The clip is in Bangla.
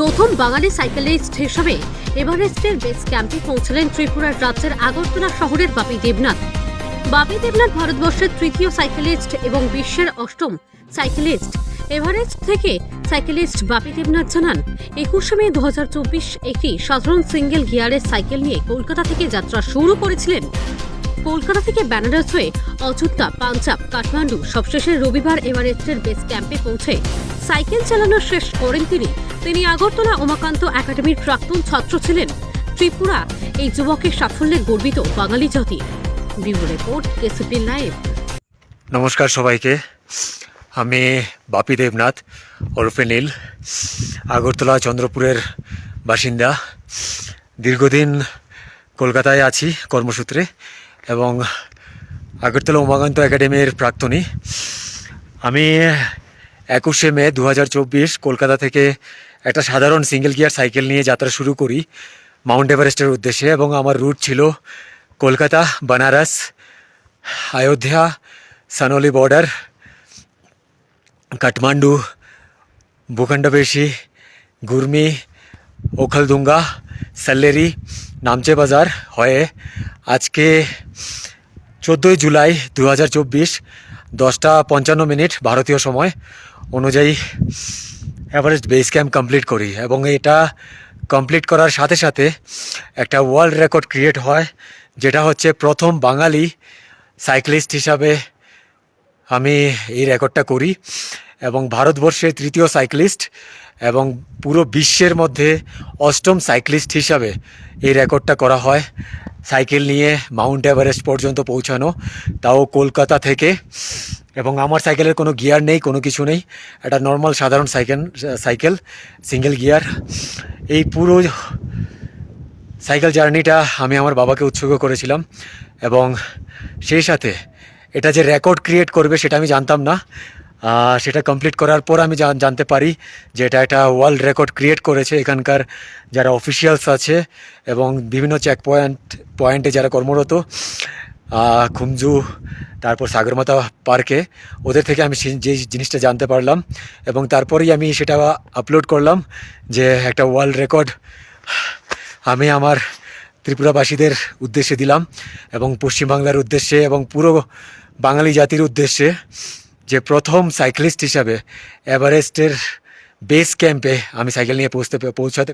প্রথম বাঙালি সাইকেলিস্ট হিসাবে এভারেস্টের বেস ক্যাম্পে পৌঁছলেন ত্রিপুরার রাজ্যের আগরতলা শহরের বাপি দেবনাথ। বাপি দেবনাথ ভারতবর্ষের তৃতীয় সাইকেলিস্ট এবং বিশ্বের অষ্টম সাইকেলিস্ট। এভারেস্ট থেকে সাইকেলিস্ট বাপি দেবনাথ জানান, একুশে মে দু হাজার চব্বিশ একটি সাধারণ সিঙ্গেল গিয়ারের সাইকেল নিয়ে কলকাতা থেকে যাত্রা শুরু করেছিলেন। কলকাতা থেকে বেনারস হয়ে অযোধ্যা, পাঞ্জাব, কাঠমান্ডু সবশেষে রবিবার এভারেস্টের বেস ক্যাম্পে পৌঁছে সাইকেল চালানো শেষ করেন তিনি। তিনি আগরতলা উমাকান্ত একাডেমির প্রাক্তন ছাত্র ছিলেন। ত্রিপুরা এই যুবকের সাফল্যে গর্বিত বাঙালি জাতি ব্যুরো রিপোর্ট লাইভ। নমস্কার সবাইকে। আমি বাপি দেবনাথ, ওরফে নীল, আগরতলা চন্দ্রপুরের বাসিন্দা। দীর্ঘদিন কলকাতায় আছি কর্মসূত্রে এবং আগরতলা উমাকান্ত একাডেমির প্রাক্তনী। আমি একুশে মে দু হাজার চব্বিশ কলকাতা থেকে একটা সাধারণ সিঙ্গেল গিয়ার সাইকেল নিয়ে যাত্রা শুরু করি মাউন্ট এভারেস্টের উদ্দেশ্যে এবং আমার রুট ছিল কলকাতা বানারস অযোধ্যা সানোলি বর্ডার কাঠমান্ডু ভূখণ্ডবেশি গুরমি ওখলদুঙ্গা সাল্লেরি নামচে বাজার হয়ে আজকে চোদ্দোই জুলাই দু হাজার চব্বিশ দশটা পঞ্চান্ন মিনিট ভারতীয় সময়। অনুযায়ী এভারেস্ট বেস ক্যাম্প কমপ্লিট করি এবং এটা কমপ্লিট করার সাথে সাথে একটা ওয়ার্ল্ড রেকর্ড ক্রিয়েট হয়, যেটা হচ্ছে প্রথম বাঙালি সাইক্লিস্ট হিসাবে আমি এই রেকর্ডটা করি এবং ভারতবর্ষের তৃতীয় সাইক্লিস্ট এবং পুরো বিশ্বের মধ্যে অষ্টম সাইক্লিস্ট হিসাবে এই রেকর্ডটা করা হয়। সাইকেল নিয়ে মাউন্ট এভারেস্ট পর্যন্ত পৌঁছানো। তাও কলকাতা থেকে। এবং আমার সাইকেলের কোনো গিয়ার নেই, কোনো কিছু নেই। একটা নর্মাল সাধারণ সাইকেল সাইকেল সিঙ্গেল গিয়ার। এই পুরো সাইকেল জার্নিটা আমি আমার বাবাকে উৎসর্গ করেছিলাম। এবং সেই সাথে এটা যে রেকর্ড ক্রিয়েট করবে সেটা আমি জানতাম না। সেটা কমপ্লিট করার পর আমি জানতে পারি যে এটা একটা ওয়ার্ল্ড রেকর্ড ক্রিয়েট করেছে এখানকার যারা অফিসিয়ালস আছে এবং বিভিন্ন চেক পয়েন্ট পয়েন্টে যারা কর্মরত খুমজু, তারপর সাগরমাতা পার্কে, ওদের থেকে আমি যে জিনিসটা জানতে পারলাম এবং তারপরেই আমি সেটা আপলোড করলাম যে একটা ওয়ার্ল্ড রেকর্ড আমি আমার ত্রিপুরাবাসীদের উদ্দেশ্যে দিলাম এবং পশ্চিমবাংলার উদ্দেশ্যে এবং পুরো বাঙালি জাতির উদ্দেশ্যে। যে প্রথম সাইক্লিস্ট হিসাবে এভারেস্টের বেস ক্যাম্পে আমি সাইকেল নিয়ে পৌঁছতে পৌঁছাতে